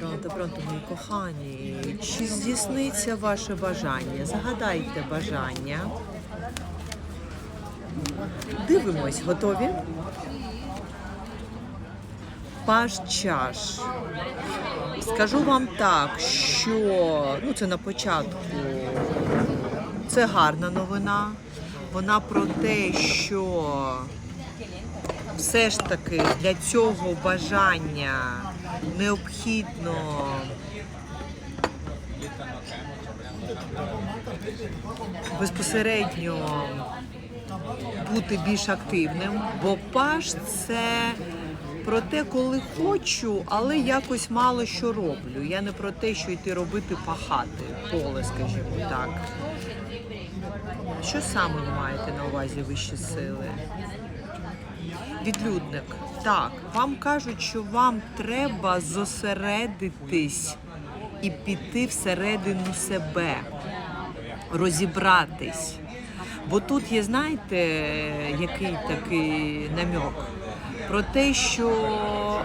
Пронто, пронто, мої кохані. Чи здійсниться ваше бажання? Загадайте бажання. Дивимось, готові? Паш чаш. Скажу вам так, що ну це на початку. Це гарна новина. Вона про те, що все ж таки для цього бажання необхідно безпосередньо бути більш активним, бо паш це про те, коли хочу, але якось мало що роблю. Я не про те, що йти робити пахати поле, скажімо так. Що саме ви маєте на увазі вищі сили? Відлюдник. Так, вам кажуть, що вам треба зосередитись і піти всередину себе, розібратись. Бо тут є, знаєте, який такий намьок про те, що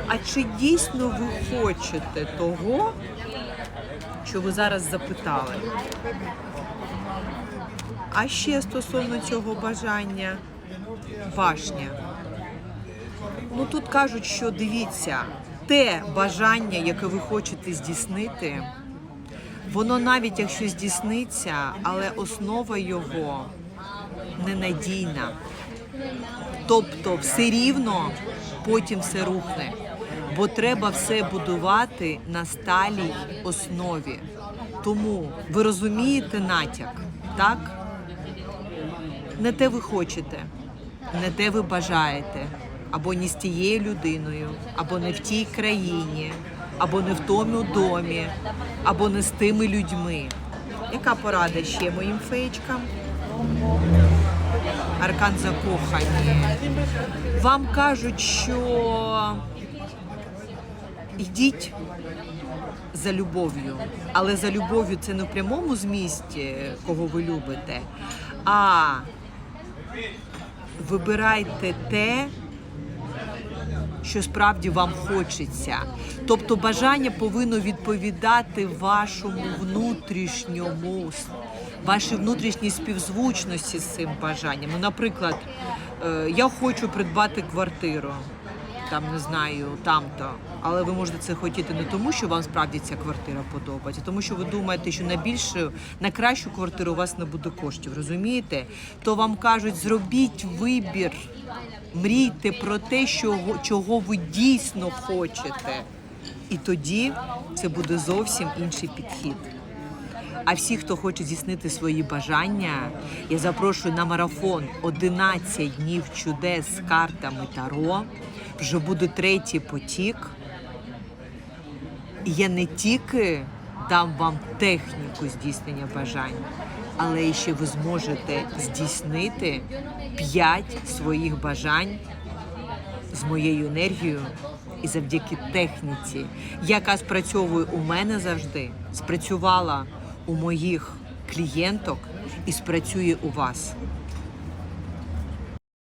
а чи дійсно ви хочете того, що ви зараз запитали? А ще стосовно цього бажання, башня. Ну тут кажуть, що дивіться, те бажання, яке ви хочете здійснити, воно навіть якщо здійсниться, але основа його ненадійна. Тобто все рівно потім все рухне, бо треба все будувати на сталій основі. Тому ви розумієте натяк, так? Не те ви хочете, не те ви бажаєте, або не з тією людиною, або не в тій країні, або не в тому домі, або не з тими людьми. Яка порада ще моїм феєчкам? Аркан закохані. Вам кажуть, що йдіть за любов'ю, але за любов'ю це не в прямому змісті, кого ви любите, а вибирайте те, що справді вам хочеться. Тобто бажання повинно відповідати вашому внутрішньому, вашій внутрішній співзвучності з цим бажанням. Ну, наприклад, е, я хочу придбати квартиру. Там не знаю, там-то. Але ви можете це хотіти не тому, що вам справді ця квартира подобається, тому що ви думаєте, що на більшу, на кращу квартиру у вас не буде коштів, розумієте? То вам кажуть, зробіть вибір, мрійте про те, що, чого ви дійсно хочете. І тоді це буде зовсім інший підхід. А всі, хто хоче здійснити свої бажання, я запрошую на марафон 11 днів чудес з картами Таро. Вже буде третій потік. Я не тільки дам вам техніку здійснення бажань, але ще ви зможете здійснити 5 своїх бажань з моєю енергією і завдяки техніці, яка спрацьовує у мене завжди, спрацювала у моїх клієнток і спрацює у вас.